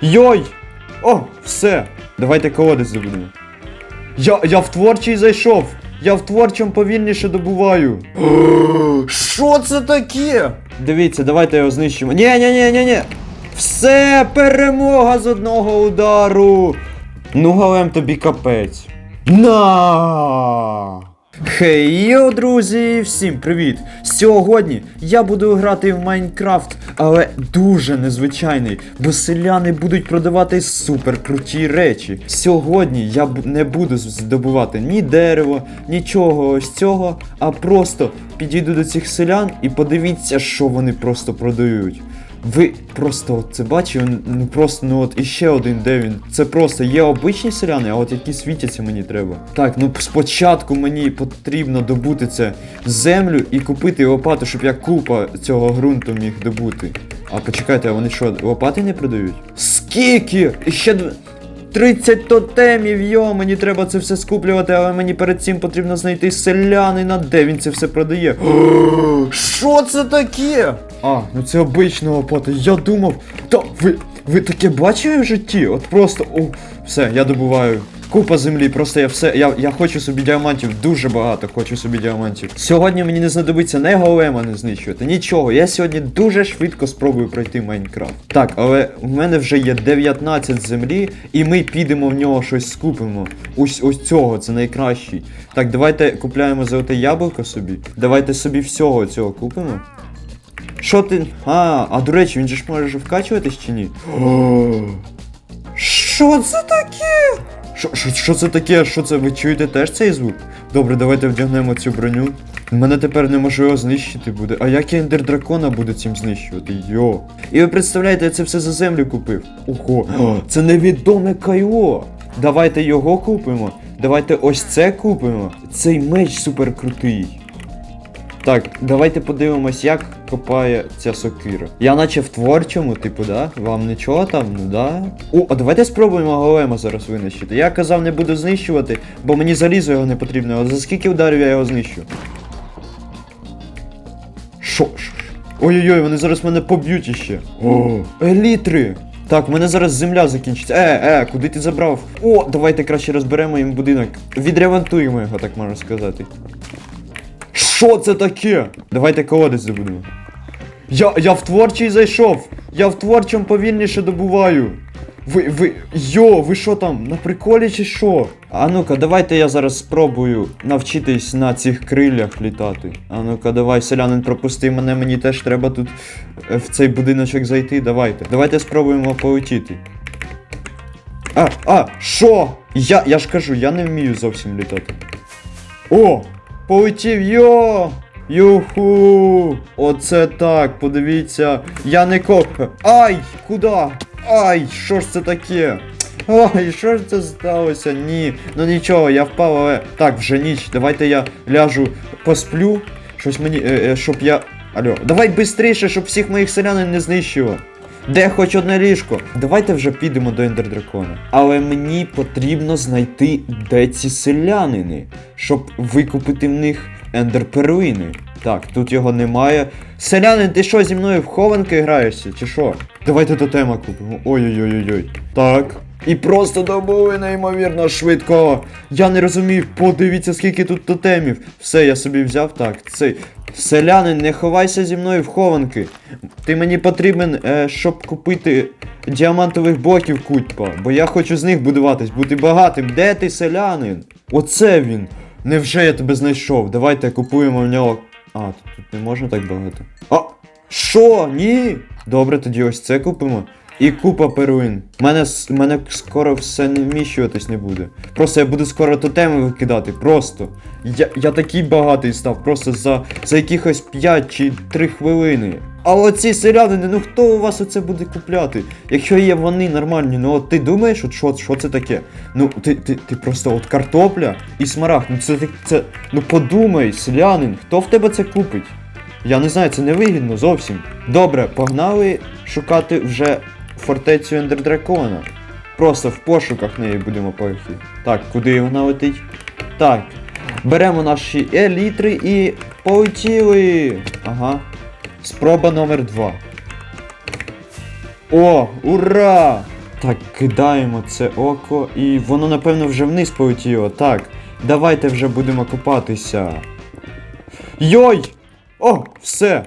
Йой! О, все! Давайте колодець забудемо. Я, я в творчий зайшов! Я в творчому повільніше добуваю. Що це таке? Дивіться, давайте його знищимо. Ні, ні, ні, ні, ні. Все, перемога з одного удару. Ну, Галем, тобі капець. На! Хей, йо, друзі, всім привіт! Сьогодні я буду грати в Майнкрафт, але дуже незвичайний, бо селяни будуть продавати супер круті речі. Сьогодні я не буду здобувати ні дерево, нічого ось цього, а просто підійду до цих селян і подивіться, що вони просто продають. Ви просто от це бачили? Ну просто ну от іще один, де він. Це просто є обичні селяни, а от які світяться мені треба. Так, ну спочатку мені потрібно добути це землю і купити лопату, щоб я купа цього ґрунту міг добути. А почекайте, а вони що, лопати не продають? Скільки? Ще дв- 30 тотемів, йо, мені треба це все скуплювати, але мені перед цим потрібно знайти селянина, де він це все продає. Що це таке? А, ну це обична лопата. Я думав. Та ви. Ви таке бачили в житті? От просто. О, все, я добуваю. Купа землі, просто я все. Я, я хочу собі діамантів, дуже багато хочу собі діамантів. Сьогодні мені не знадобиться не голема не знищувати, нічого. Я сьогодні дуже швидко спробую пройти Майнкрафт. Так, але в мене вже є 19 землі, і ми підемо в нього щось скупимо. Ось ось цього, це найкращий. Так, давайте купляємо золоте яблуко собі. Давайте собі всього цього купимо. Що ти. А, а до речі, він же ж може вкачуватись чи ні? Що це таке? Що, це таке? Що це? Ви чуєте теж цей звук? Добре, давайте вдягнемо цю броню. Мене тепер неможливо знищити буде. А як я ендер дракона буду цим знищувати? Йо. І ви представляєте, я це все за землю купив. Ого, це невідоме кайло. Давайте його купимо. Давайте ось це купимо. Цей меч супер крутий. Так, давайте подивимось, як копає ця сокира. Я наче в творчому, типу, да? Вам нічого там, ну да? О, а давайте спробуємо голема зараз винищити. Я казав, не буду знищувати, бо мені залізо його не потрібно. А за скільки ударів я його знищу? Шо? Ой-ой-ой, вони зараз мене поб'ють іще. О, елітри! Так, в мене зараз земля закінчиться. Е, е, куди ти забрав? О, давайте краще розберемо їм будинок. Відремонтуємо його, так можна сказати. Що це таке? Давайте колодець забудемо. Я, я в творчий зайшов! Я в творчому повільніше добуваю. Ви, ви, йо, ви що там, на приколі чи що? А ну-ка, давайте я зараз спробую навчитись на цих крилях літати. А ну-ка, давай, селянин, пропусти мене, мені теж треба тут е, в цей будиночок зайти. Давайте. Давайте спробуємо полетіти. А, а, що? Я, я ж кажу, я не вмію зовсім літати. О! Полетів, йо! Юху! Оце так, подивіться. Я не ко. Ай! Куда? Ай! Що ж це таке? Ой, що ж це сталося? Ні. Ну нічого, я впав, але. Так, вже ніч. Давайте я ляжу, посплю. Щось мені. Е, е, щоб я. Алло, давай швидше, щоб всіх моїх селянин не знищило. Де хоч одне ліжко? Давайте вже підемо до Ендер Дракона. Але мені потрібно знайти, де ці селянини, щоб викупити в них ендер перлини. Так, тут його немає. Селянин, ти що зі мною в хованки граєшся, чи що? Давайте тотема купимо. Ой-ой-ой-ой. Так. І просто добули неймовірно швидко. Я не розумів, подивіться, скільки тут тотемів. Все, я собі взяв так. Цей. Селянин, не ховайся зі мною в хованки. Ти мені потрібен, е, щоб купити діамантових блоків кутьпа, бо я хочу з них будуватись, бути багатим. Де ти, селянин? Оце він. Невже я тебе знайшов? Давайте купуємо в нього. А, тут, не можна так багато. А! Що? Ні? Добре, тоді ось це купимо. І купа перлин. Мене, мене скоро все не вміщуватись не буде. Просто я буду скоро тотеми викидати. Просто. Я, я такий багатий став, просто за, за якихось 5 чи 3 хвилини. А оці селянини, ну хто у вас оце буде купляти? Якщо є вони нормальні, ну от ти думаєш, от що, що це таке? Ну, ти, ти, ти просто от картопля і смарагд, ну це, це, ну подумай, селянин, хто в тебе це купить? Я не знаю, це невигідно зовсім. Добре, погнали шукати вже фортецю Ендердракона. Просто в пошуках неї будемо поїхати. Так, куди вона летить? Так. Беремо наші елітри і полетіли. Ага. Спроба номер 2. О, ура! Так, кидаємо це око, і воно, напевно, вже вниз полетіло. Так, давайте вже будемо копатися. Йой! О, все!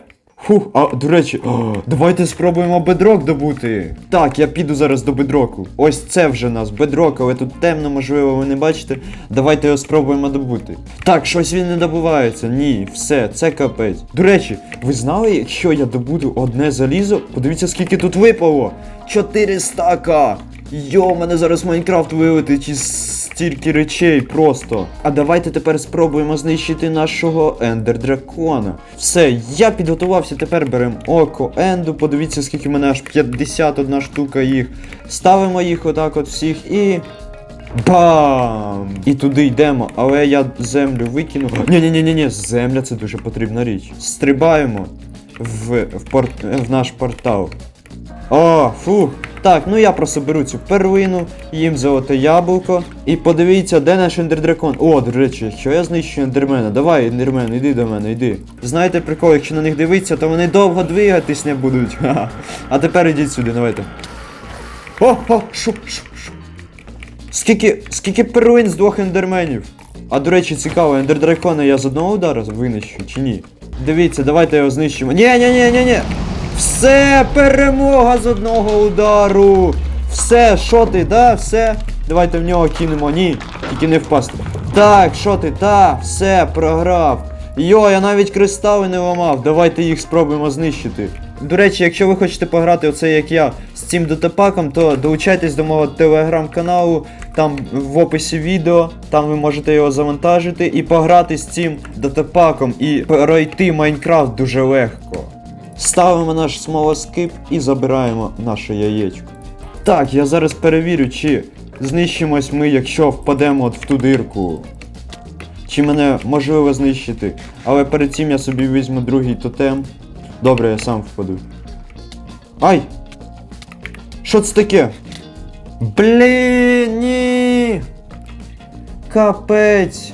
Фух, а до речі, о, давайте спробуємо бедрок добути. Так, я піду зараз до бедроку. Ось це вже нас, бедрок, але тут темно, можливо, ви не бачите. Давайте його спробуємо добути. Так, щось він не добувається. Ні, все, це капець. До речі, ви знали, якщо я добуду одне залізо, подивіться, скільки тут випало. 400 к Йо, у мене зараз Майнкрафт вилетить із стільки речей просто. А давайте тепер спробуємо знищити нашого ендер дракона. Все, я підготувався, тепер беремо око енду. Подивіться, скільки в мене аж 51 штука їх. Ставимо їх отак от всіх і. Бам! І туди йдемо, але я землю викину. ні ні ні ні ні земля це дуже потрібна річ. Стрибаємо в, в, порт, в наш портал. О, фух. Так, ну я просто беру цю перлину, їм золоте яблуко. І подивіться, де наш ендердракон. О, до речі, якщо я знищу ендермена, давай, ендермен, іди до мене, йди. Знаєте прикол, якщо на них дивитися, то вони довго двигатись не будуть. Ха-ха. А тепер ідіть сюди, давайте. О, о, шо, шо, шо. Скільки, скільки перлин з двох ендерменів? А до речі, цікаво, ендердракона я з одного удару винищу чи ні? Дивіться, давайте його знищимо. Ні, ні, ні, ні, ні. Все, перемога з одного удару. Все, що ти, да, все. Давайте в нього кинемо. Ні, тільки не впасти. Так, що ти, та, все, програв. Йо, я навіть кристали не ламав. Давайте їх спробуємо знищити. До речі, якщо ви хочете пограти оце як я з цим дотепаком, то долучайтесь до мого телеграм-каналу, там в описі відео, там ви можете його завантажити і пограти з цим дотепаком і пройти Майнкрафт дуже легко. Ставимо наш смолоскип і забираємо наше яєчко. Так, я зараз перевірю, чи знищимось ми, якщо впадемо от в ту дирку. Чи мене можливо знищити. Але перед цим я собі візьму другий тотем. Добре, я сам впаду. Ай! Що це таке? Блін, ні! Капець!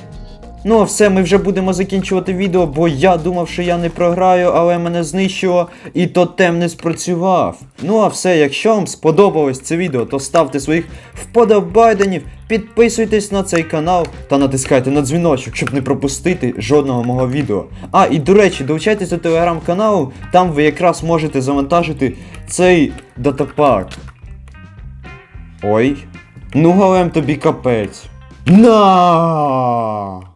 Ну, а все, ми вже будемо закінчувати відео, бо я думав, що я не програю, але мене знищило і тотем не спрацював. Ну а все, якщо вам сподобалось це відео, то ставте своїх вподобайденів, підписуйтесь на цей канал та натискайте на дзвіночок, щоб не пропустити жодного мого відео. А, і до речі, долучайтесь до телеграм-каналу, там ви якраз можете завантажити цей датапак. Ой. Ну, голем тобі капець. На!